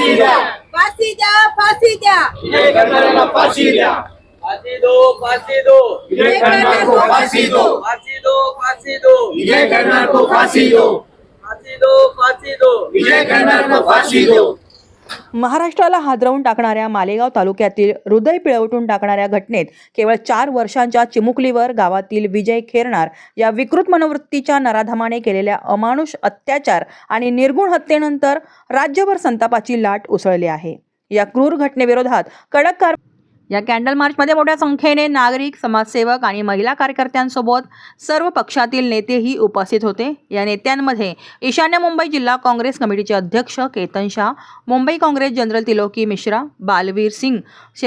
फाशी द्या फाशी द्या फाशी द्या विजय करणाऱ्याला फाशी द्या फांसी दो फांसी दो विजय करणार को फाशी दो फांसी दो फांसी दो विजय करणार को फाशी दो फांसी दो फांसी दो विजय करणार को फाशी दो महाराष्ट्राला हादरवून टाकणाऱ्या मालेगाव तालुक्यातील हृदय पिळवटून टाकणाऱ्या घटनेत केवळ चार वर्षांच्या चिमुकलीवर गावातील विजय खेरणार या विकृत मनोवृत्तीच्या नराधमाने केलेल्या अमानुष अत्याचार आणि निर्गुण हत्येनंतर राज्यभर संतापाची लाट उसळली आहे. या क्रूर घटनेविरोधात कडक कार या कॅन्डल मार्चमध्ये मोठ्या संख्येने नागरिक समाजसेवक आणि महिला कार्यकर्त्यांसोबत सर्व पक्षातील नेतेही उपस्थित होते. या नेत्यांमध्ये ईशान्य मुंबई जिल्हा काँग्रेस कमिटीचे अध्यक्ष केतन शाह मुंबई काँग्रेस जनरल तिलोकी मिश्रा बालवीर सिंग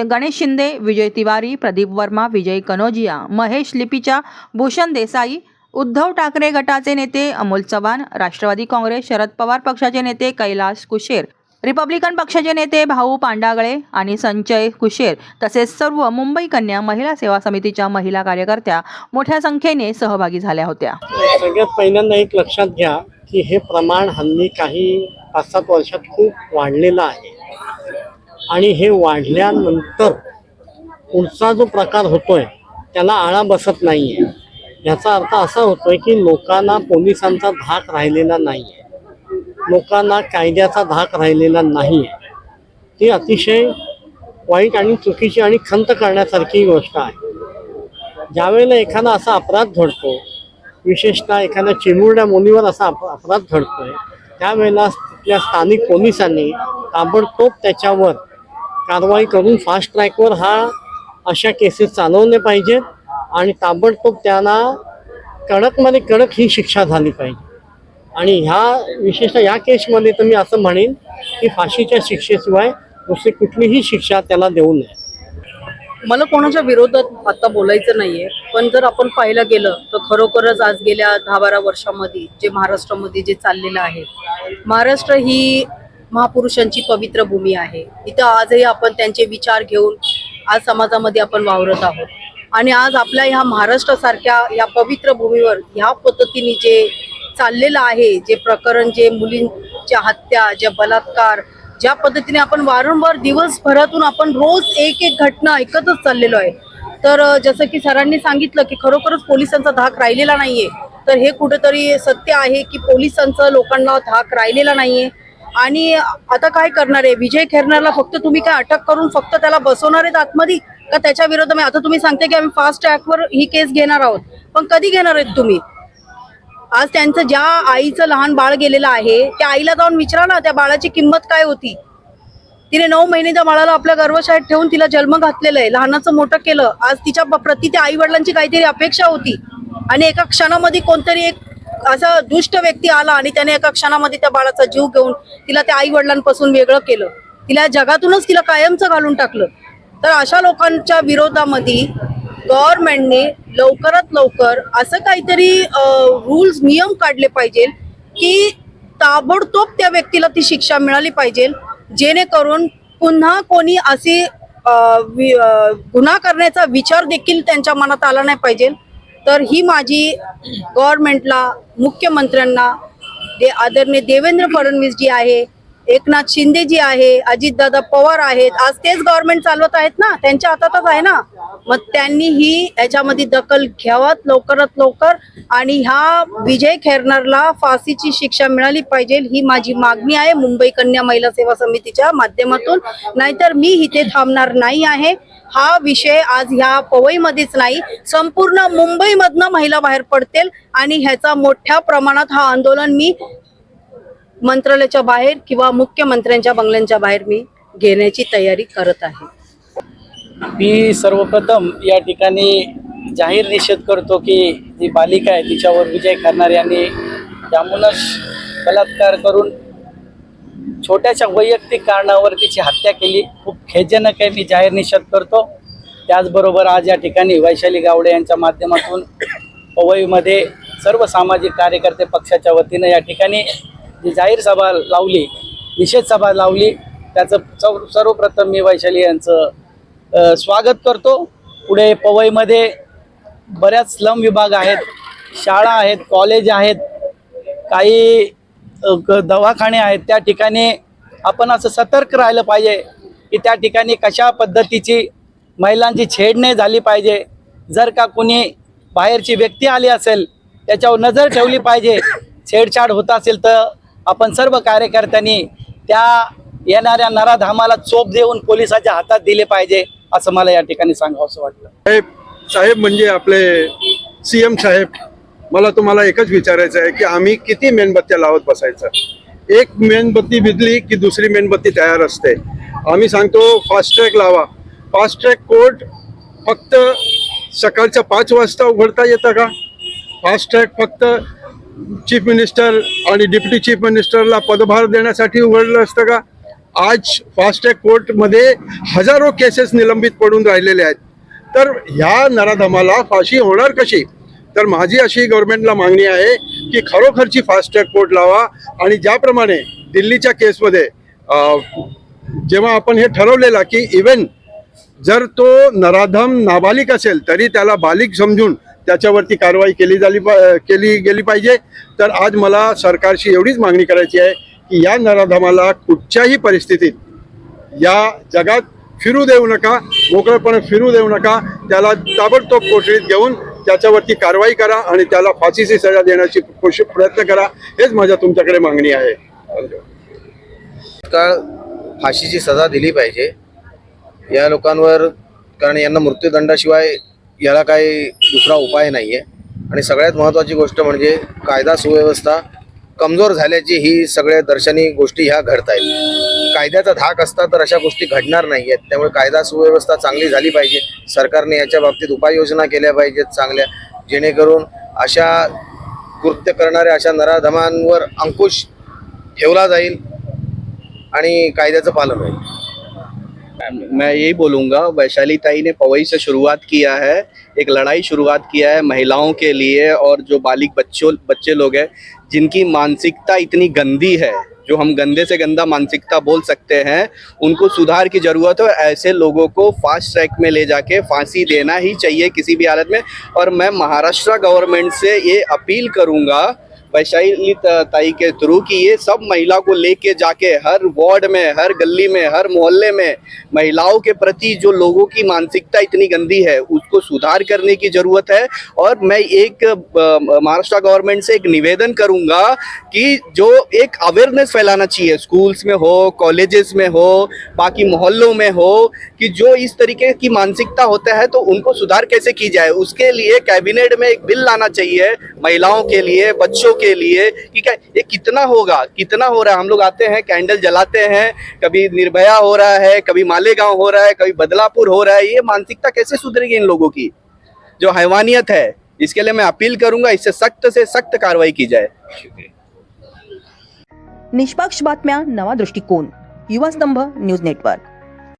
गणेश शिंदे विजय तिवारी प्रदीप वर्मा विजय कनोजिया महेश लिपीच्या भूषण देसाई उद्धव ठाकरे गटाचे नेते अमोल चव्हाण राष्ट्रवादी काँग्रेस शरद पवार पक्षाचे नेते कैलास कुशेर रिपब्लिकन पक्षाचे नेते भाऊ पांडागळे आणि संजय कुशेर तसेच सर्व मुंबई कन्या महिला सेवा समितीच्या महिला कार्यकर्त्या मोठ्या संख्येने सहभागी झाल्या होत्या. सगळ्यात पहिल्यांदा एक लक्षात घ्या की हे प्रमाण हल्ली काही पाच सात वर्षात खूप वाढलेलं आहे. आणि हे वाढल्यानंतर पुढचा जो प्रकार होतोय त्याला आळा बसत नाहीये. याचा अर्थ असा होतोय की लोकांना पोलिसांचा धाक राहिलेला नाहीये. लोकांना कायद्याचा धाक राहिलेला नाही. ती अतिशय वाईट आणि चुकीची आणि खंत करण्यासारखी गोष्ट आहे. ज्यावेळेला एखादा असा अपराध घडतो विशेषतः एखाद्या चिमुरड्या मुलीवर असा अप अपराध घडतोय त्यावेळेला तिथल्या स्थानिक पोलिसांनी ताबडतोब त्याच्यावर कारवाई करून फास्ट ट्रॅकवर हा अशा केसेस चालवले पाहिजेत आणि ताबडतोब त्यांना कडकमध्ये कडक ही शिक्षा झाली पाहिजे. आणि ह्या विशेषतः या केसमध्ये तर मी असं म्हणेन की फाशीच्या शिक्षेशिवाय दुसरी कुठलीही शिक्षा त्याला देऊ नये. मला कोणाच्या विरोधात आता बोलायचं नाहीये पण जर आपण पाहायला गेलं तर खरोखरच आज गेल्या दहा बारा वर्षामध्ये जे महाराष्ट्रामध्ये जे चाललेलं आहे महाराष्ट्र ही महापुरुषांची पवित्र भूमी आहे. इथं आजही आपण त्यांचे विचार घेऊन आज समाजामध्ये आपण वावरत आहोत. आणि आज आपल्या ह्या महाराष्ट्रासारख्या या पवित्र भूमीवर ह्या पद्धतीने जे चाललेलं आहे. जे प्रकरण जे मुलींच्या हत्या ज्या बलात्कार ज्या पद्धतीने आपण वारंवार दिवसभरातून आपण रोज एक एक घटना ऐकतच चाललेलो आहे. तर जसं की सरांनी सांगितलं की खरोखरच पोलिसांचा धाक राहिलेला नाहीये. तर हे कुठेतरी सत्य आहे की पोलिसांचं लोकांना धाक राहिलेला नाहीये. आणि आता काय करणार आहे? विजय खेरणारला फक्त तुम्ही काय अटक करून फक्त त्याला बसवणार आहेत आतमध्ये? का त्याच्या विरोधात? आता तुम्ही सांगते की आम्ही फास्ट ट्रॅकवर ही केस घेणार आहोत. पण कधी घेणार आहेत तुम्ही? आज त्यांचं ज्या आईचं लहान बाळ गेलेलं आहे त्या आईला जाऊन विचारा ना त्या बाळाची किंमत काय होती? तिने नऊ महिने त्या बाळाला आपल्या गर्वशाळेत ठेवून तिला जन्म घातलेला आहे. लहानाचं मोठं केलं. आज तिच्या प्रति त्या आई वडिलांची काहीतरी अपेक्षा होती. आणि एका क्षणामध्ये कोणतरी एक असा दुष्ट व्यक्ती आला आणि त्याने एका क्षणामध्ये त्या बाळाचा जीव घेऊन तिला त्या आई वडिलांपासून वेगळं केलं. तिला जगातूनच तिला कायमचं घालून टाकलं. तर अशा लोकांच्या विरोधामध्ये गव्हर्नमेंटने लवकरात लवकर असं काहीतरी रूल्स नियम काढले पाहिजे की ताबडतोब त्या व्यक्तीला ती शिक्षा मिळाली पाहिजे जेणेकरून पुन्हा कोणी असे वि- गुन्हा करण्याचा विचार देखील त्यांच्या मनात आला नाही पाहिजे तर ही माझी गव्हर्नमेंटला मुख्यमंत्र्यांना जे आदरणीय देवेंद्र फडणवीस जी आहे एकनाथ शिंदे जी आहे अजितदादा पवार आहेत आज तेच गव्हर्नमेंट चालवत आहेत ना? त्यांच्या हातातच आहे ना? मग त्यांनी ही याच्यामध्ये दखल घ्यावत लवकरात लवकर आणि ह्या विजय खेरनरला फाशीची शिक्षा मिळाली पाहिजे ही माझी मागणी आहे मुंबई कन्या महिला सेवा समितीच्या माध्यमातून. नाहीतर मी इथे थांबणार नाही आहे. हा विषय आज ह्या पवईमध्येच नाही संपूर्ण मुंबईमधनं महिला बाहेर पडतील आणि ह्याचा मोठ्या प्रमाणात हा आंदोलन मी मंत्रालयाच्या बाहेर किंवा मुख्यमंत्र्यांच्या बंगल्यांच्या बाहेर मी घेण्याची तयारी करत आहे. मी सर्वप्रथम या ठिकाणी जाहीर निषेध करतो की जी बालिका आहे तिच्यावर विजय करणार यांनी त्यामुळंच बलात्कार करून छोट्याशा वैयक्तिक कारणावर तिची हत्या केली. खूप खेजनक आहे मी जाहीर निषेध करतो. त्याचबरोबर आज या ठिकाणी वैशाली गावडे यांच्या माध्यमातून पवईमध्ये सर्व सामाजिक कार्यकर्ते पक्षाच्या वतीनं या ठिकाणी जी जाहीर सभा लावली निषेध सभा लावली त्याचं सर्व सर्वप्रथम मी वैशाली यांचं स्वागत करतो. पुढे पवईमध्ये बऱ्याच स्लम विभाग आहेत शाळा आहेत कॉलेज आहेत काही ग- दवाखाने आहेत. त्या ठिकाणी आपण असं सतर्क राहिलं पाहिजे की त्या ठिकाणी कशा पद्धतीची महिलांची छेड नाही झाली पाहिजे. जर का कोणी बाहेरची व्यक्ती आली असेल त्याच्यावर नजर ठेवली पाहिजे. छेडछाड होत असेल तर आपण सर्व कार्यकर्त्यांनी त्या येणाऱ्या नराधामाला चोप देऊन पोलिसाच्या हातात दिले पाहिजे असं मला या ठिकाणी सांगावं वाटलं साहेब साहेब म्हणजे आपले सी एम साहेब मला तुम्हाला एकच विचारायचं आहे की आम्ही किती मेणबत्त्या लावत बसायचं? एक मेणबत्ती भिजली की दुसरी मेणबत्ती तयार असते. आम्ही सांगतो फास्ट ट्रॅक लावा. फास्ट ट्रॅक कोर्ट फक्त सकाळच्या पाच वाजता उघडता येतं का? फास्ट ट्रॅक फक्त चीफ मिनिस्टर आणि डिप्टी चीफ मिनिस्टरला पदभार देण्यासाठी उघडलं असतं का? आज फास्ट ट्रॅक कोर्टमध्ये हजारो केसेस निलंबित पडून राहिलेले आहेत. तर ह्या नराधमाला फाशी होणार कशी? तर माझी अशी गव्हर्नमेंटला मागणी आहे की खरोखरची फास्ट ट्रॅक कोर्ट लावा आणि ज्याप्रमाणे दिल्लीच्या केसमध्ये जेव्हा आपण हे ठरवलेलं की इव्हन जर तो नराधम नाबालिक असेल तरी त्याला बालिक समजून त्याच्यावरती कारवाई केली झाली केली गेली पाहिजे. तर आज मला सरकारशी एवढीच मागणी करायची आहे की या नराधमाला कुठच्याही परिस्थितीत या जगात फिरू देऊ नका मोकळेपणे फिरू देऊ नका. त्याला ताबडतोब कोठडीत घेऊन त्याच्यावरती कारवाई करा आणि त्याला फाशीची सजा देण्याची प्रयत्न करा. हेच माझ्या तुमच्याकडे मागणी आहे. तात्काळ फाशीची सजा दिली पाहिजे. या लोकांवर कारण यांना मृत्यूदंडाशिवाय याला काही दुसरा उपाय नाही आहे आणि सगळ्यात महत्त्वाची गोष्ट म्हणजे कायदा सुव्यवस्था कमजोर झाल्याची ही सगळ्या दर्शनी गोष्टी ह्या घडत आहेत कायद्याचा धाक असता तर अशा गोष्टी घडणार नाही आहेत त्यामुळे कायदा सुव्यवस्था चांगली झाली पाहिजे. सरकारने याच्या बाबतीत उपाययोजना केल्या पाहिजेत चांगल्या. जेणेकरून अशा कृत्य करणाऱ्या अशा नराधमांवर अंकुश ठेवला जाईल आणि कायद्याचं पालन होईल. मैं यही बोलूँगा, वैशाली ताई ने पवई से शुरुआत किया है, एक लड़ाई शुरुआत किया है महिलाओं के लिए और जो बालिक बच्चों, बच्चे लोग हैं, जिनकी मानसिकता इतनी गंदी है, जो हम गंदे से गंदा मानसिकता बोल सकते हैं, उनको सुधार की ज़रूरत है ऐसे लोगों को फास्ट ट्रैक में ले जाके फांसी देना ही चाहिए किसी भी हालत में। और मैं महाराष्ट्र गवर्नमेंट से ये अपील करूँगा वैशाली ताई के थ्रू कि ये सब महिला को लेके जाके हर वार्ड में, हर गली में, हर मोहल्ले में महिलाओं के प्रति जो लोगों की मानसिकता इतनी गंदी है, उसको सुधार करने की ज़रूरत है। और मैं एक महाराष्ट्र गवर्नमेंट से एक निवेदन करूँगा कि जो एक अवेयरनेस फैलाना चाहिए स्कूल्स में हो कॉलेजेस में हो, बाकी मोहल्लों में हो, कि जो इस तरीके की मानसिकता होता है तो उनको सुधार कैसे की जाए? उसके लिए कैबिनेट में एक बिल लाना चाहिए महिलाओं के लिए, बच्चों के लिए कि क्या, ये कितना होगा, कितना हो रहा है? हम लोग आते हैं, कैंडल जलाते हैं, कभी निर्भया हो रहा है, कभी मालेगांव हो रहा है, कभी बदलापुर हो रहा है, ये मानसिकता कैसे सुधरेगी इन लोगों की? जो हैवानियत है, इसके लिए मैं अपील करूँगा, इससे सख्त से सख्त कार्रवाई की जाए। निष्पक्ष बातम्या, नवा दृष्टिकोन, युवा स्तंभ, न्यूज़ नेटवर्क।